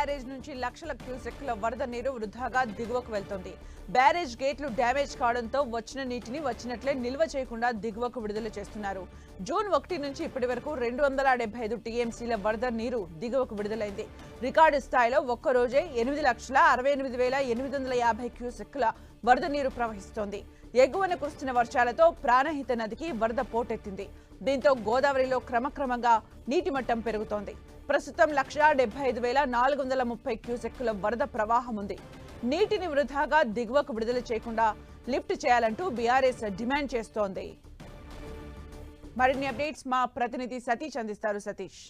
Barrage నుంచి లక్షల క్యూసెక్ల వరద నీరు వృధాగా దిగువకు వెళ్తోంది. బ్యారేజ్ గేట్లు డ్యామేజ్ కావడంతో వచ్చిన నీటిని వచ్చినట్లే నిల్వ చేయకుండా దిగువకు విడుదల చేస్తున్నారు. జూన్ ఒకటి నుంచి ఇప్పటి వరకు రెండు వందల డెబ్బై ఐదు టీఎంసీల వరద నీరు దిగువకు విడుదలైంది. రికార్డు స్థాయిలో ఒక్క రోజే ఎనిమిది లక్షల అరవై ఎనిమిది వేల ఎనిమిది వందల యాభై క్యూసెక్ల వరద నీరు ప్రవహిస్తోంది. ఎగువన కురుస్తున్న వర్షాలతో ప్రాణహిత నదికి వరద పోటెత్తింది. దీంతో గోదావరిలో క్రమక్రమంగా నీటి మట్టం పెరుగుతోంది. ప్రస్తుతం లక్ష డెబ్బై ఐదు వేల నాలుగు వందల ముప్పై క్యూసెక్కుల వరద ప్రవాహం ఉంది. నీటిని వృధాగా దిగువకు విడుదల చేయకుండా లిఫ్ట్ చేయాలంటూ బీఆర్ఎస్ డిమాండ్ చేస్తోంది. మరిన్ని అప్డేట్స్ మా ప్రతినిధి సతీష్ అందిస్తారు. సతీష్.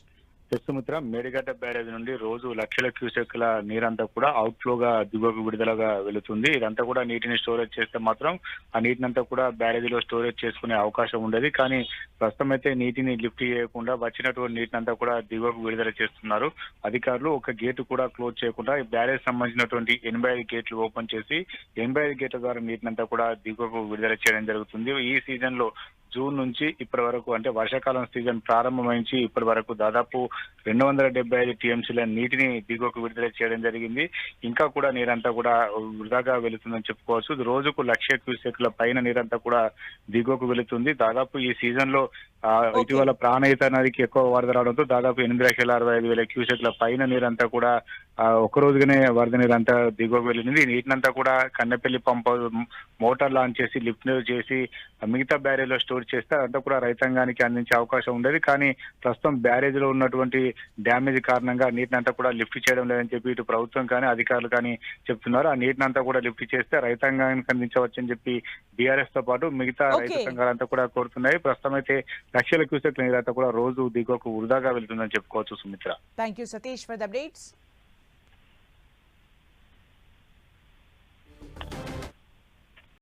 సుమిత్ర మేడిగడ్డ బ్యారేజ్ నుండి రోజు లక్షల క్యూసెక్ల నీరంతా కూడా అవుట్ఫ్లో గా దిగువకు విడుదలగా వెళుతుంది. ఇదంతా కూడా నీటిని స్టోరేజ్ చేస్తే మాత్రం ఆ నీటినంతా కూడా బ్యారేజ్లో స్టోరేజ్ చేసుకునే అవకాశం ఉండేది. కానీ ప్రస్తుతం అయితే నీటిని లిఫ్ట్ చేయకుండా వచ్చినటువంటి నీటినంతా కూడా దిగువకు విడుదల చేస్తున్నారు. అధికారులు ఒక గేటు కూడా క్లోజ్ చేయకుండా ఈ బ్యారేజ్ సంబంధించినటువంటి ఎనభై ఐదు గేట్లు ఓపెన్ చేసి ఎనభై ఐదు గేట్ల ద్వారా నీటినంతా కూడా దిగువకు విడుదల చేయడం జరుగుతుంది. ఈ సీజన్లో జూన్ నుంచి ఇప్పటి వరకు అంటే వర్షాకాలం సీజన్ ప్రారంభమైంచి ఇప్పటి వరకు దాదాపు రెండు వందల డెబ్బై ఐదు టీఎంసీల నీటిని దిగువకు విడుదల చేయడం జరిగింది. ఇంకా కూడా నీరంతా కూడా వృధాగా వెళుతుందని చెప్పుకోవచ్చు. రోజుకు లక్ష క్యూసెక్ల పైన నీరంతా కూడా దిగువకు వెళుతుంది. దాదాపు ఈ సీజన్లో. ఇటీవల ప్రాణహిత నదికి ఎక్కువ వరద రావడంతో దాదాపు ఎనిమిది లక్షల అరవై ఐదు వేల క్యూసెక్ల పైన నీరంతా కూడా ఆ, ఒక్క రోజుగానే వరద నీరంతా దిగువకు వెళ్ళింది. నీటినంతా కూడా కన్నెపల్లి పంప మోటార్ లాంచ్ చేసి లిఫ్ట్ చేసి మిగతా బ్యారేజ్లో స్టోర్ చేస్తే అదంతా కూడా రైతాంగానికి అందించే అవకాశం ఉండేది. కానీ ప్రస్తుతం బ్యారేజ్లో ఉన్నటువంటి డ్యామేజ్ కారణంగా నీటినంతా కూడా లిఫ్ట్ చేయడం లేదని చెప్పి ఇటు ప్రభుత్వం కానీ అధికారులు కానీ చెప్తున్నారు. ఆ నీటినంతా కూడా లిఫ్ట్ చేస్తే రైతాంగానికి అందించవచ్చని చెప్పి బీఆర్ఎస్తో పాటు మిగతా. రైతు సంఘాలంతా కూడా కోరుతున్నాయి. ప్రస్తుతం అయితే లక్షల క్యూసెక్ల నీరంతా కూడా రోజు దిగువకు వృధాగా వెళ్తుందని చెప్పుకోవచ్చు Sumitra. Thank you Satish for the updates